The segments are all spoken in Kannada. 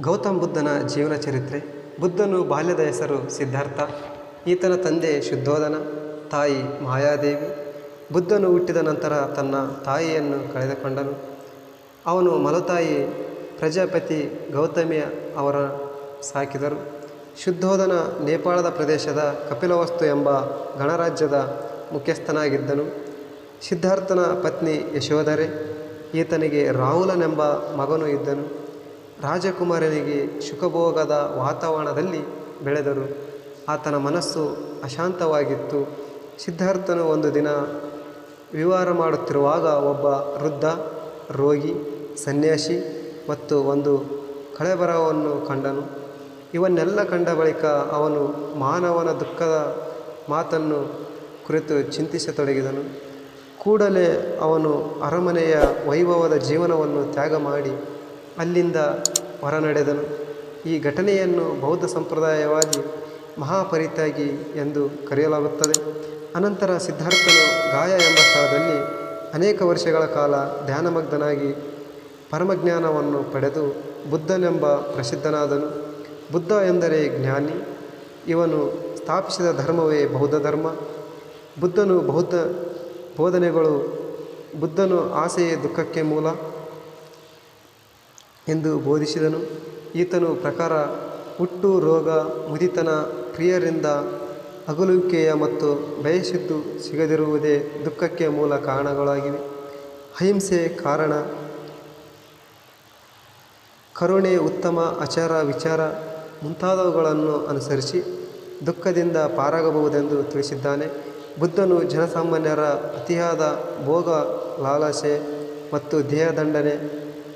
ಗೌತಮ್ ಬುದ್ಧನ ಜೀವನ ಚರಿತ್ರೆ. ಬುದ್ಧನು ಬಾಲ್ಯದ ಹೆಸರು ಸಿದ್ಧಾರ್ಥ. ಈತನ ತಂದೆ ಶುದ್ಧೋಧನ ತಾಯಿ ಮಾಯಾದೇವಿ. ಬುದ್ಧನು ಹುಟ್ಟಿದ ನಂತರ ತನ್ನ ತಾಯಿಯನ್ನು ಕಳೆದುಕೊಂಡನು. ಅವನು ಮಲತಾಯಿ ಪ್ರಜಾಪತಿ ಗೌತಮಿಯ ಅವರ ಸಾಕಿದರು. ಶುದ್ಧೋಧನ ನೇಪಾಳದ ಪ್ರದೇಶದ ಕಪಿಲವಸ್ತು ಎಂಬ ಗಣರಾಜ್ಯದ ಮುಖ್ಯಸ್ಥನಾಗಿದ್ದನು. ಸಿದ್ಧಾರ್ಥನ ಪತ್ನಿ ಯಶೋಧರೆ. ಈತನಿಗೆ ರಾಹುಲನೆಂಬ ಮಗನು ಇದ್ದನು. ರಾಜಕುಮಾರನಿಗೆ ಸುಖಭೋಗದ ವಾತಾವರಣದಲ್ಲಿ ಬೆಳೆದರು. ಆತನ ಮನಸ್ಸು ಅಶಾಂತವಾಗಿತ್ತು. ಸಿದ್ಧಾರ್ಥನು ಒಂದು ದಿನ ವಿವಾರ ಮಾಡುತ್ತಿರುವಾಗ ಒಬ್ಬ ವೃದ್ಧ, ರೋಗಿ, ಸನ್ಯಾಸಿ ಮತ್ತು ಒಂದು ಕಳೆಬರವನ್ನು ಕಂಡನು. ಇವನ್ನೆಲ್ಲ ಕಂಡ ಬಳಿಕ ಅವನು ಮಾನವನ ದುಃಖದ ಮಾತನ್ನು ಕುರಿತು ಚಿಂತಿಸತೊಡಗಿದನು. ಕೂಡಲೇ ಅವನು ಅರಮನೆಯ ವೈಭವದ ಜೀವನವನ್ನು ತ್ಯಾಗ ಮಾಡಿ ಅಲ್ಲಿಂದ ಹೊರನಡೆದನು. ಈ ಘಟನೆಯನ್ನು ಬೌದ್ಧ ಸಂಪ್ರದಾಯವಾಗಿ ಮಹಾಪರಿತ್ಯಾಗಿ ಎಂದು ಕರೆಯಲಾಗುತ್ತದೆ. ಅನಂತರ ಸಿದ್ಧಾರ್ಥನು ಗಾಯ ಎಂಬ ಸ್ಥಳದಲ್ಲಿ ಅನೇಕ ವರ್ಷಗಳ ಕಾಲ ಧ್ಯಾನಮಗ್ಧನಾಗಿ ಪರಮಜ್ಞಾನವನ್ನು ಪಡೆದು ಬುದ್ಧನೆಂಬ ಪ್ರಸಿದ್ಧನಾದನು. ಬುದ್ಧ ಎಂದರೆ ಜ್ಞಾನಿ. ಇವನು ಸ್ಥಾಪಿಸಿದ ಧರ್ಮವೇ ಬೌದ್ಧ ಧರ್ಮ. ಬುದ್ಧನು ಬೌದ್ಧ ಬೋಧನೆಗಳು ಬುದ್ಧನು ಆಸೆಯೇ ದುಃಖಕ್ಕೆ ಮೂಲ. ಎಂದು ಬೋಧಿಸಿದನು. ಈತನು ಪ್ರಕಾರ ಹುಟ್ಟು, ರೋಗ, ಮುದಿತನ, ಪ್ರಿಯರಿಂದ ಅಗಲುವಿಕೆಯ ಮತ್ತು ಬಯಸಿದ್ದು ಸಿಗದಿರುವುದೇ ದುಃಖಕ್ಕೆ ಮೂಲ ಕಾರಣಗಳಾಗಿವೆ. ಅಹಿಂಸೆ ಕಾರಣ, ಕರುಣೆ ಉತ್ತಮ ಆಚಾರ ವಿಚಾರ ಮುಂತಾದವುಗಳನ್ನು ಅನುಸರಿಸಿ ದುಃಖದಿಂದ ಪಾರಾಗಬಹುದೆಂದು ತಿಳಿಸಿದ್ದಾನೆ. ಬುದ್ಧನು ಜನಸಾಮಾನ್ಯರ ಅತಿಯಾದ ಭೋಗ, ಲಾಲಸೆ ಮತ್ತು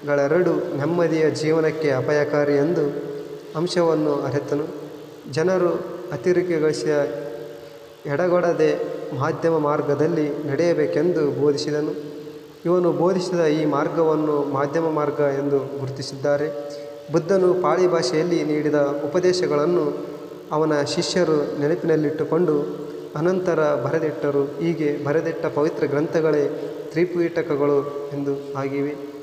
ದೇಹದಂಡನೆಗಳೆರಡೂ ನೆಮ್ಮದಿಯ ಜೀವನಕ್ಕೆ ಅಪಾಯಕಾರಿ ಎಂದು ಅಂಶವನ್ನು ಅರಿತನು. ಜನರು ಅತಿರಿಕೆಗೊಳಿಸಿದ ಎಡಗೊಡದೆ ಮಾಧ್ಯಮ ಮಾರ್ಗದಲ್ಲಿ ನಡೆಯಬೇಕೆಂದು ಬೋಧಿಸಿದನು. ಇವನು ಬೋಧಿಸಿದ ಈ ಮಾರ್ಗವನ್ನು ಮಾಧ್ಯಮ ಮಾರ್ಗ ಎಂದು ಗುರುತಿಸಿದ್ದಾರೆ. ಬುದ್ಧನು ಪಾಳಿ ಭಾಷೆಯಲ್ಲಿ ನೀಡಿದ ಉಪದೇಶಗಳನ್ನು ಅವನ ಶಿಷ್ಯರು ನೆನಪಿನಲ್ಲಿಟ್ಟುಕೊಂಡು ಅನಂತರ ಬರೆದಿಟ್ಟರು. ಹೀಗೆ ಬರೆದಿಟ್ಟ ಪವಿತ್ರ ಗ್ರಂಥಗಳೇ ತ್ರಿಪೀಠಕಗಳು ಎಂದು ಆಗಿವೆ.